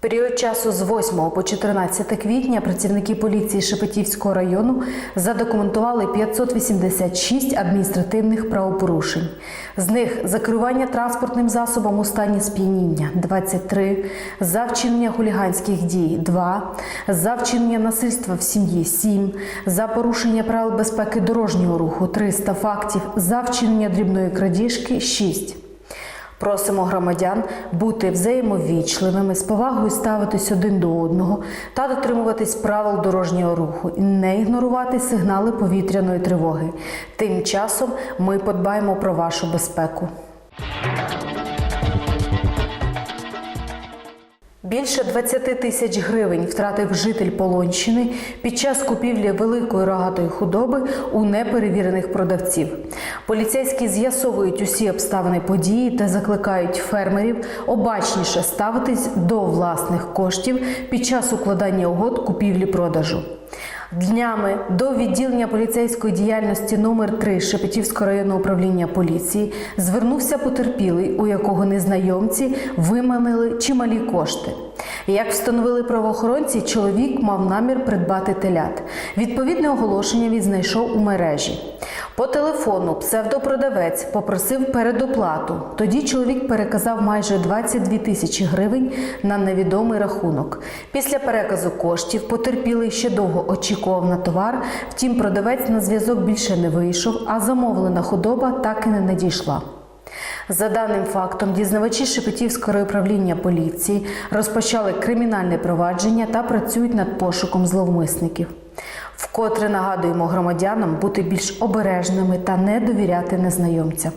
Період часу з 8 по 14 квітня працівники поліції Шепетівського району задокументували 586 адміністративних правопорушень. З них за керування транспортним засобом у стані сп'яніння 23, за вчинення хуліганських дій 2, за вчинення насильства в сім'ї 7, за порушення правил безпеки дорожнього руху 300 фактів, за вчинення дрібної крадіжки 6. Просимо громадян бути взаємовічливими, з повагою ставитись один до одного та дотримуватись правил дорожнього руху і не ігнорувати сигнали повітряної тривоги. Тим часом ми подбаємо про вашу безпеку. Більше 20 тисяч гривень втратив житель Полонщини під час купівлі великої рогатої худоби у неперевірених продавців. Поліцейські з'ясовують усі обставини події та закликають фермерів обачніше ставитись до власних коштів під час укладання угод купівлі-продажу. Днями до відділення поліцейської діяльності номер 3 Шепетівського районного управління поліції звернувся потерпілий, у якого незнайомці виманили чималі кошти. Як встановили правоохоронці, чоловік мав намір придбати телят. Відповідне оголошення він знайшов у мережі. По телефону псевдопродавець попросив передоплату. Тоді чоловік переказав майже 22 тисячі гривень на невідомий рахунок. Після переказу коштів потерпілий ще довго очікував на товар. Втім, продавець на зв'язок більше не вийшов, а замовлена худоба так і не надійшла. За даним фактом, дізнавачі Шепетівського управління поліції розпочали кримінальне провадження та працюють над пошуком зловмисників. Вкотре нагадуємо громадянам бути більш обережними та не довіряти незнайомцям.